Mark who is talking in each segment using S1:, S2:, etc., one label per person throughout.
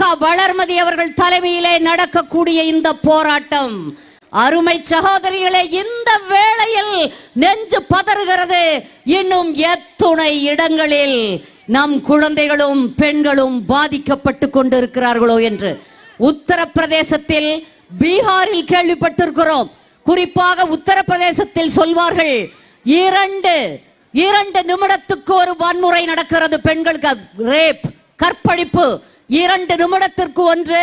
S1: அக்கா வளர்மதி அவர்கள் தலைமையிலே நடக்கக்கூடிய இந்த போராட்டம். அருமை சகோதரிகளே இந்த வேளையில் நெஞ்சு பதறுகிறது. இன்னும் எத்துணை இடங்களில் நம் குழந்தைகளும் பெண்களும் பாதிக்கப்பட்டு கொண்டிருக்கிறார்களோ என்று. உத்தரப்பிரதேசத்தில் பீகாரில் கேள்விப்பட்டிருக்கிறோம். குறிப்பாக உத்தரப்பிரதேசத்தில் சொல்வார்கள் இரண்டு இரண்டு நிமிடத்துக்கு ஒரு வன்முறை நடக்கிறது பெண்களுக்கு ரேப் கற்பழிப்பு இரண்டு நிமிடத்திற்கு ஒன்று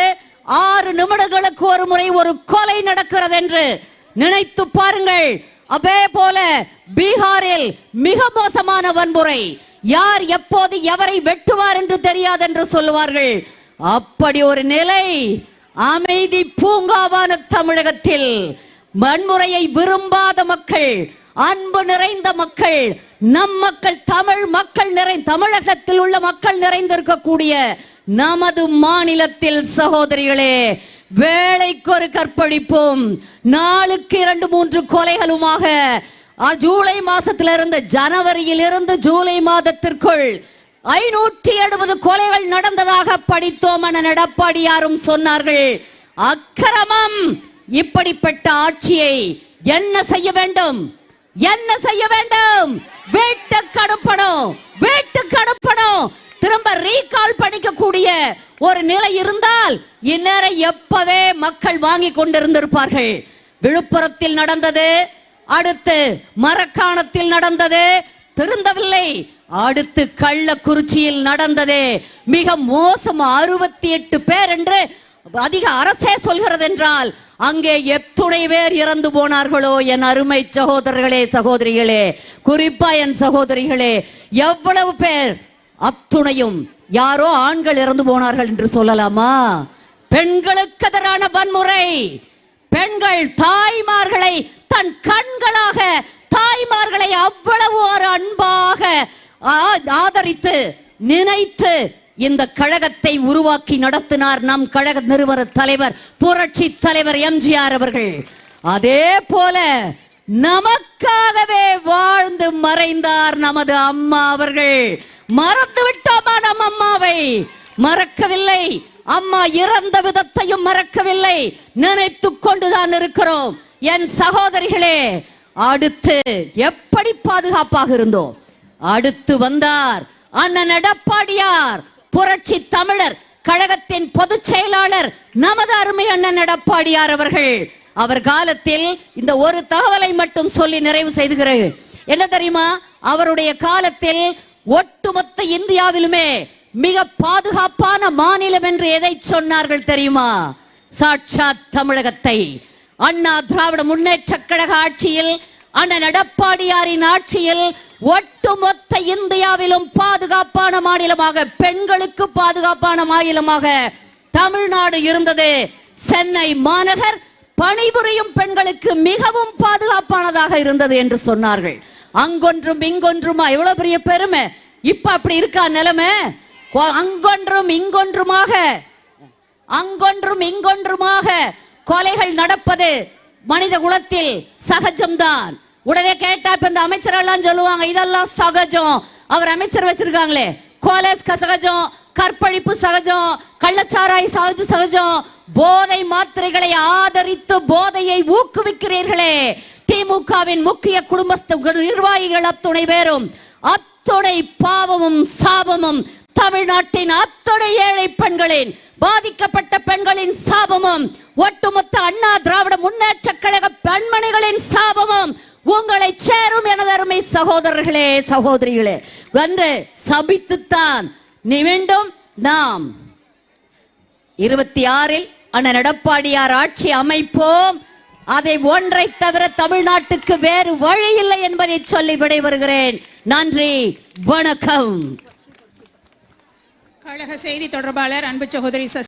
S1: ஆறு நிமிடங்களுக்கு ஒரு முறை ஒரு கொலை நடக்கிறது என்று நினைத்து பாருங்கள். அதே போல பீகாரில் மிக மோசமான வன்முறை. யார் எப்போது எவரை வெட்டுவார் என்று தெரியாது என்று சொல்லுவார்கள். அப்படி ஒரு நிலை அமைதி பூங்காவான தமிழகத்தில் வன்முறையை விரும்பாத மக்கள் அன்பு நிறைந்த மக்கள் நம் மக்கள் தமிழ் மக்கள் நிறை தமிழகத்தில் உள்ள மக்கள் நிறைந்திருக்கக்கூடிய நமது மாநிலத்தில் சகோதரிகளே வேலைக்கு ஒரு கற்பழிப்பும். நாளுக்கு இரண்டு மூன்று கொலைகளுமாக ஜூலை ஜூலை மாசத்திலிருந்து ஜனவரியில் இருந்து ஜூலை மாதத்திற்குள் ஐநூற்றி எழுபது கொலைகள் நடந்ததாக படித்தோம் என எடப்பாடியாரும் சொன்னார்கள். அக்கிரமம் இப்படிப்பட்ட ஆட்சியை என்ன செய்ய வேண்டும்? என்ன செய்ய வேண்டும்? வீட்டுக்கு அனுப்பணும். வீட்டுக்கு அனுப்பணும். திரும்ப ரீகால் பண்ணிக்கக்கூடிய ஒரு நிலை இருந்தால் இந்நேரம் எப்பவே மக்கள் வாங்கி கொண்டிருந்திருப்பார்கள். விழுப்புரத்தில் நடந்தது அடுத்து மரக்காணத்தில் நடந்தது திருந்தவில்லை. அடுத்து கள்ளக்குறிச்சியில் நடந்தது. மிக மோசம் அறுபத்தி எட்டு பேர் என்று அதிக அரசே சொல்கிறது என்றால் அங்கே எத்துணை பேர் இறந்து போனார்களோ என் அருமை சகோதரர்களே சகோதரிகளே. குறிப்பா என் சகோதரிகளே எவ்வளவு பேர் அத்துணையும் யாரோ ஆண்கள் இறந்து போனார்கள் என்று சொல்லலாமா? பெண்களுக்கு எதிரான வன்முறை. பெண்கள் தாய்மார்களை தன் கண்களாக தாய்மார்களை அவ்வளவு ஒரு அன்பாக ஆ- ஆதரித்து நினைத்து இந்த கழகத்தை உருவாக்கி நடத்தினார் நம் கழக நிறுவன தலைவர் புரட்சி தலைவர் எம்ஜிஆர் அவர்கள். அதே போல நமக்காகவே வாழ்ந்து மறைந்தார் நமது அம்மா அவர்கள். மறந்து விட்டோமா நம் அம்மாவை? மறக்கவில்லை. அம்மா இறந்த விதத்தையும் மறக்கவில்லை. நினைத்து கொண்டுதான் இருக்கிறோம். என் சகோதரிகளே அடுத்து எப்படி பாதுகாப்பாக இருந்தோம்? அடுத்து வந்தார் அண்ணன் எடப்பாடியார். புரட்சி தமிழர் கழகத்தின் பொதுச் செயலாளர் நமது அருமை அண்ணன் எடப்பாடியார் அவர்கள். அவர் காலத்தில் இந்த ஒரு தகவலை மட்டும் சொல்லி நிறைவு செய்துகிறேன். என்ன தெரியுமா? அவருடைய காலத்தில் ஒட்டுமொத்த இந்தியாவிலுமே மிக பாதுகாப்பான மாநிலம் என்று எதை சொன்னார்கள் தெரியுமா? சாட்சாத் தமிழகத்தை. அண்ணா திராவிட முன்னேற்ற கழக ஆட்சியில் அண்ணன் எடப்பாடியாரின் ஆட்சியில் ஒட்டுமொத்த இந்தியாவிலும் பாதுகாப்பான மாநிலமாக பெண்களுக்கு பாதுகாப்பான மாநிலமாக தமிழ்நாடு இருந்தது. சென்னை மாநகர் பணிபுரியும் பெண்களுக்கு மிகவும் பாதுகாப்பானதாக இருந்தது என்று சொன்னார்கள். அங்கொன்றும் இங்கொன்றுமா? எவ்வளவு பெரிய பெருமை? இப்ப அப்படி இருக்கா நிலைமை? அங்கொன்றும் இங்கொன்றுமாக அங்கொன்றும் இங்கொன்றுமாக கொலைகள் நடப்பது மனித குலத்தில் சகஜம்தான். உடனே கேட்டா இப்ப இந்த அமைச்சரெல்லாம் சொல்லுவாங்க இதெல்லாம் சகஜம். அவர் அமைச்சர் வச்சிருக்காங்களே கோலேஸ் சகஜம் கற்பழிப்பு சகஜம் கள்ளச்சாராய் சகஜ சகஜம் போதை மாத்திரைகளை ஆதரித்து போதையை ஊக்குவிக்கிறீர்களே. திமுகவின் முக்கிய குடும்பஸ்த நிர்வாகிகள் அத்துணை பேரும் அத்துணை பாவமும் சாபமும் தமிழ்நாட்டின் அத்துணை ஏழை பெண்களின் பாதிக்கப்பட்ட பெண்களின் சாபமும் ஒட்டுமொத்த அண்ணா திராவிட முன்னேற்ற கழக பெண் சாபமும் உங்களை சேரும் எனது அருமை சகோதரர்களே சகோதரிகளே வந்து சபித்துத்தான் நீ நாம் இருபத்தி ஆறில் அண்ணன் எடப்பாடியார் ஆட்சி அமைப்போம். அதை ஒன்றை தவிர தமிழ்நாட்டுக்கு வேறு வழி இல்லை என்பதை சொல்லி விடைபெறுகிறேன். நன்றி வணக்கம்.
S2: கழக செய்தி தொடர்பாளர் அன்பு சகோதரி